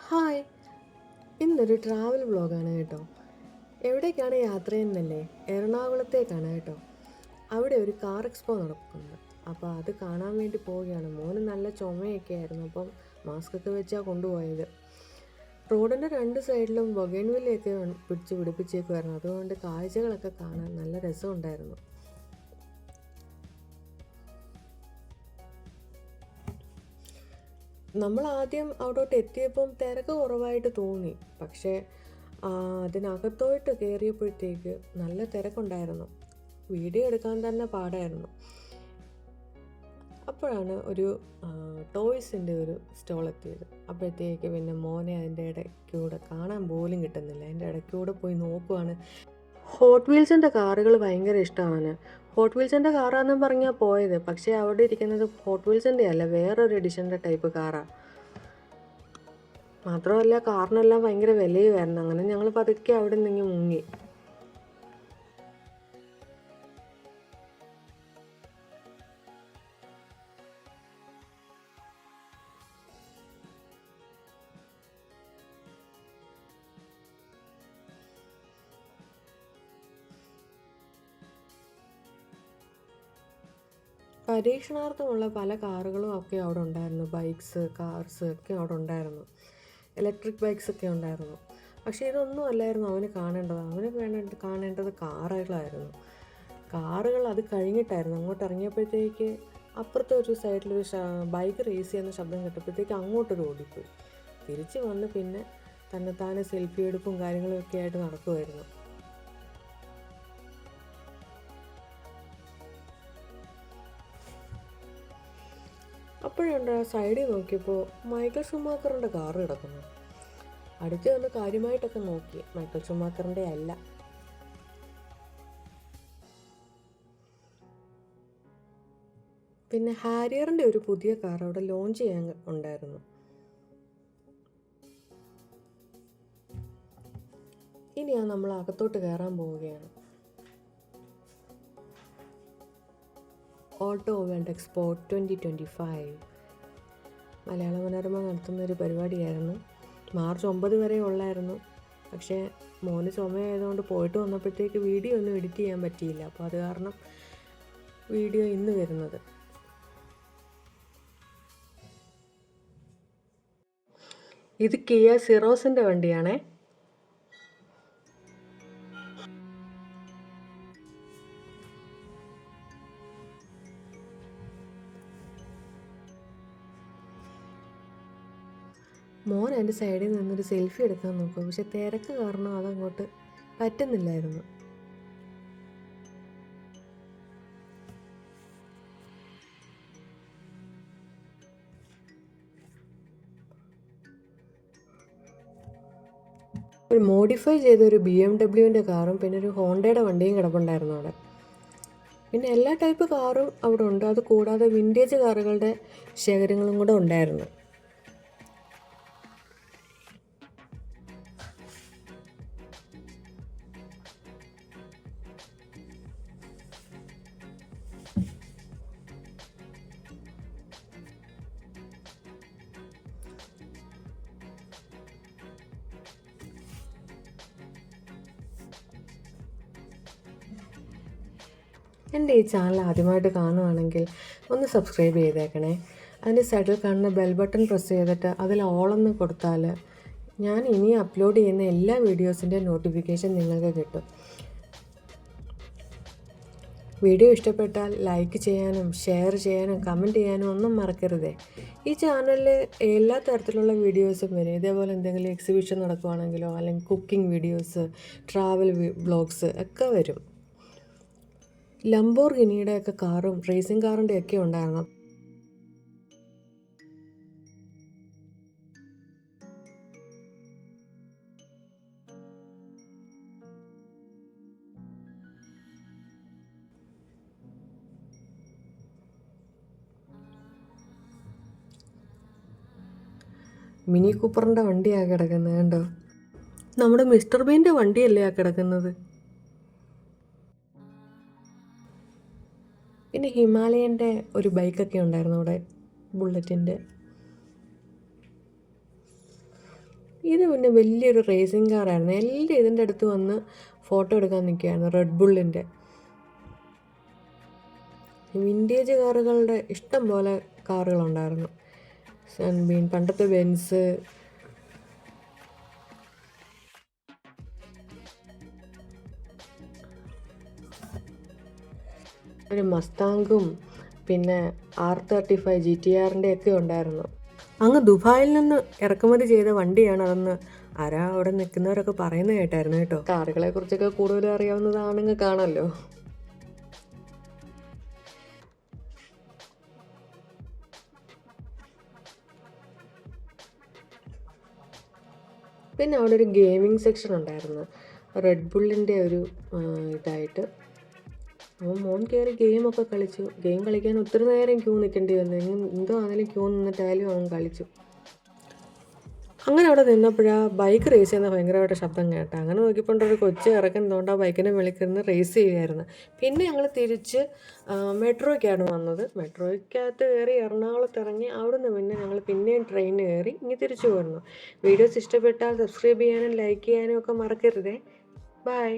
Hi. ഇന്നൊരു travel വ്ളോഗാണ് കേട്ടോ. എവിടേക്കാണ് യാത്ര ചെയ്യുന്നല്ലേ? എറണാകുളത്തേക്കാണ് കേട്ടോ. അവിടെ ഒരു കാർ എക്സ്പോ നടക്കുന്നുണ്ട്. അപ്പോൾ അത് കാണാൻ വേണ്ടി പോവുകയാണ്. മോന് നല്ല ചുമയൊക്കെ ആയിരുന്നു. അപ്പം മാസ്ക് ഒക്കെ വെച്ചാണ് കൊണ്ടുപോയത്. റോഡിന്റെ രണ്ട് സൈഡിലും ബൊഗൈൻവില്ലയൊക്കെ പിടിച്ച് പിടിപ്പിച്ചേക്കുമായിരുന്നു അതുകൊണ്ട് കാഴ്ചകളൊക്കെ കാണാൻ നല്ല രസമുണ്ടായിരുന്നു. നമ്മൾ ആദ്യം അവിടോട്ട് എത്തിയപ്പം തിരക്ക് കുറവായിട്ട് തോന്നി. പക്ഷേ അതിനകത്തോട്ട് കയറിയപ്പോഴത്തേക്ക് നല്ല തിരക്കുണ്ടായിരുന്നു. വീഡിയോ എടുക്കാൻ തന്നെ പാടായിരുന്നു. അപ്പോഴാണ് ഒരു ടോയ്സിന്റെ ഒരു സ്റ്റോൾ എത്തിയത്. അപ്പോഴത്തേക്ക് പിന്നെ മോനെ അതിന്റെ ഇടയ്ക്കൂടെ കാണാൻ പോലും കിട്ടുന്നില്ല. അതിന്റെ ഇടയ്ക്കൂടെ പോയി നോക്കുവാണ്. ഹോട്ട് വീൽസിന്റെ കാറുകൾ ഭയങ്കര ഇഷ്ടമാണ് ഹോട്ട് വീൽസിന്റെ കാറാണെന്ന് പറഞ്ഞാൽ പോയത്. പക്ഷേ അവിടെ ഇരിക്കുന്നത് ഹോട്ട് വീൽസിന്റെ അല്ല വേറൊരു എഡിഷന്റെ ടൈപ്പ് കാറാണ് മാത്രമല്ല കാറിനെല്ലാം ഭയങ്കര വിലയുമായിരുന്നു അങ്ങനെ ഞങ്ങൾ പതുക്കെ അവിടെ നിന്ന് മുങ്ങി. പരീക്ഷണാർത്ഥമുള്ള പല കാറുകളും ഒക്കെ അവിടെ ഉണ്ടായിരുന്നു. ബൈക്സ് കാർസ് ഒക്കെ അവിടെ ഉണ്ടായിരുന്നു. ഇലക്ട്രിക് ബൈക്സ് ഒക്കെ ഉണ്ടായിരുന്നു. പക്ഷേ ഇതൊന്നും അല്ലായിരുന്നു അവന് കാണേണ്ടത്. അവന് വേണ്ട കാണേണ്ടത് കാറുകളായിരുന്നു. കാറുകൾ അത് കഴിഞ്ഞിട്ടായിരുന്നു. അങ്ങോട്ട് ഇറങ്ങിയപ്പോഴത്തേക്ക് അപ്പുറത്തെ ഒരു സൈഡിലൊരു ബൈക്ക് റേസ് ചെയ്യുന്ന ശബ്ദം കേട്ടപ്പോഴത്തേക്ക് അങ്ങോട്ടൊരു ഓടിപ്പോയി. തിരിച്ച് വന്ന് പിന്നെ തന്നെത്താനെ സെൽഫി എടുപ്പും കാര്യങ്ങളും ഒക്കെ ആയിട്ട് നടക്കുമായിരുന്നു അപ്പോഴുണ്ട് ആ സൈഡിൽ നോക്കിയപ്പോൾ മൈക്കിൾ ഷുമാക്കറിന്റെ കാർ കിടക്കുന്നു. അടുത്ത് വന്ന് കാര്യമായിട്ടൊക്കെ നോക്കി. മൈക്കിൾ ഷുമാക്കറിന്റെ അല്ല. പിന്നെ ഹാരിയറിന്റെ ഒരു പുതിയ കാർ അവിടെ ലോഞ്ച് ചെയ്യാൻ ഉണ്ടായിരുന്നു. ഇനിയാണ് നമ്മൾ അകത്തോട്ട് കയറാൻ പോവുകയാണ്. Auto world expo twenty twenty five Malayala Manorama നടത്തുന്ന ഒരു പരിപാടിയായിരുന്നു. മാർച്ച് ഒമ്പത് വരെ ഉള്ളായിരുന്നു. പക്ഷേ മോന് ചുമയായതുകൊണ്ട് പോയിട്ട് വന്നപ്പോഴത്തേക്ക് വീഡിയോ ഒന്നും എഡിറ്റ് ചെയ്യാൻ പറ്റിയില്ല. അപ്പോൾ അത് കാരണം വീഡിയോ ഇന്ന് വരുന്നത്. ഇത് കിയ സിറോസിന്റെ വണ്ടിയാണേ. മോൻ എന്റെ സൈഡിൽ നിന്നൊരു സെൽഫി എടുക്കാൻ നോക്കും. പക്ഷെ തിരക്ക് കാരണം അതങ്ങോട്ട് പറ്റുന്നില്ലായിരുന്നു. ഒരു മോഡിഫൈ ചെയ്ത ഒരു ബി എം ഡബ്ല്യുവിന്റെ കാറും പിന്നെ ഒരു ഹോണ്ടയുടെ വണ്ടിയും കിടപ്പുണ്ടായിരുന്നു അവിടെ. പിന്നെ എല്ലാ ടൈപ്പ് കാറും അവിടെ ഉണ്ട്. അത് കൂടാതെ വിന്റേജ് കാറുകളുടെ ശേഖരങ്ങളും കൂടെ ഉണ്ടായിരുന്നു. എന്റെ ഈ ചാനൽ ആദ്യമായിട്ട് കാണുവാണെങ്കിൽ ഒന്ന് സബ്സ്ക്രൈബ് ചെയ്തേക്കണേ. അതിന്റെ സൈഡിൽ കാണുന്ന ബെൽ ബട്ടൺ പ്രസ് ചെയ്തിട്ട് അതിൽ ഓളെന്ന് കൊടുത്താൽ ഞാൻ ഇനി അപ്ലോഡ് ചെയ്യുന്ന എല്ലാ വീഡിയോസിന്റെ നോട്ടിഫിക്കേഷൻ നിങ്ങൾക്ക് കിട്ടും. വീഡിയോ ഇഷ്ടപ്പെട്ടാൽ ലൈക്ക് ചെയ്യാനും ഷെയർ ചെയ്യാനും കമന്റ് ചെയ്യാനും ഒന്നും മറക്കരുതേ. ഈ ചാനലിൽ എല്ലാ തരത്തിലുള്ള വീഡിയോസും വരും. ഇതേപോലെ എന്തെങ്കിലും എക്സിബിഷൻ നടക്കുവാണെങ്കിലോ അല്ലെങ്കിൽ കുക്കിംഗ് വീഡിയോസ് ട്രാവൽ വ്ളോഗ്സ് ഒക്കെ വരും. ലംബോർഗിനിയുടെ ഒക്കെ കാറും റേസിംഗ് കാറിന്റെ ഒക്കെ ഉണ്ടായിരുന്നു. മിനി കൂപ്പറിന്റെ വണ്ടിയാണ് കിടക്കുന്നത് കണ്ടോ? നമ്മുടെ മിസ്റ്റർ ബീന്റെ വണ്ടിയല്ലേ ആ കിടക്കുന്നത്? പിന്നെ ഹിമാലയന്റെ ഒരു ബൈക്കൊക്കെ ഉണ്ടായിരുന്നു അവിടെ ബുള്ളറ്റിന്റെ. ഇത് പിന്നെ വലിയൊരു റേസിംഗ് കാറായിരുന്നു. എല്ലാം ഇതിന്റെ അടുത്ത് വന്ന് ഫോട്ടോ എടുക്കാൻ നിൽക്കുകയായിരുന്നു റെഡ് ബുള്ളിന്റെ. വിന്റേജ് കാറുകളുടെ ഇഷ്ടം പോലെ കാറുകളുണ്ടായിരുന്നു. സൺബീൻ പണ്ടത്തെ ബെൻസ് ഒരു മസ്താങ്കും പിന്നെ R thirty five G T ആറിന്റെ ഒക്കെ ഉണ്ടായിരുന്നു. അങ്ങ് ദുബായിൽ നിന്ന് ഇറക്കുമതി ചെയ്ത വണ്ടിയാണ് അതെന്ന് ആരാ അവിടെ നിൽക്കുന്നവരൊക്കെ പറയുന്നത് കേട്ടായിരുന്നു കേട്ടോ. കാറുകളെ കുറിച്ചൊക്കെ കൂടുതൽ അറിയാവുന്നതാണെങ്കിൽ കാണല്ലോ പിന്നെ അവിടെ ഒരു ഗെയിമിംഗ് സെക്ഷൻ ഉണ്ടായിരുന്നു. റെഡ് ബുള്ളിന്റെ ഒരു ഇതായിട്ട് കയറി ഗെയിമൊക്കെ കളിച്ചു. ഗെയിം കളിക്കാൻ ഒത്തിരി നേരം ക്യൂ നിൽക്കേണ്ടി വന്നു. എന്തോ ആണെങ്കിലും ക്യൂ നിന്നിട്ടായാലും അവൻ കളിച്ചു. അങ്ങനെ അവിടെ നിന്നപ്പോഴാ ബൈക്ക് റേസ് ചെയ്യുന്ന ഭയങ്കരമായിട്ട് ശബ്ദം കേട്ടോ അങ്ങനെ നോക്കിയപ്പോൾ ഒരു കൊച്ചു ഇറക്കുന്നതുകൊണ്ട് ആ ബൈക്കിനെ വിളിക്കിരുന്ന് റേസ് ചെയ്യുമായിരുന്നു പിന്നെ ഞങ്ങൾ തിരിച്ച് മെട്രോയ്ക്കാണ് വന്നത്. മെട്രോയ്ക്കകത്ത് കയറി എറണാകുളത്ത് ഇറങ്ങി അവിടെ നിന്ന് പിന്നെ ഞങ്ങൾ പിന്നെയും ട്രെയിനിന് കയറി ഇനി തിരിച്ചു പോരുന്നു. വീഡിയോസ് ഇഷ്ടപ്പെട്ടാൽ സബ്സ്ക്രൈബ് ചെയ്യാനും ലൈക്ക് ചെയ്യാനും ഒക്കെ മറക്കരുതേ. ബൈ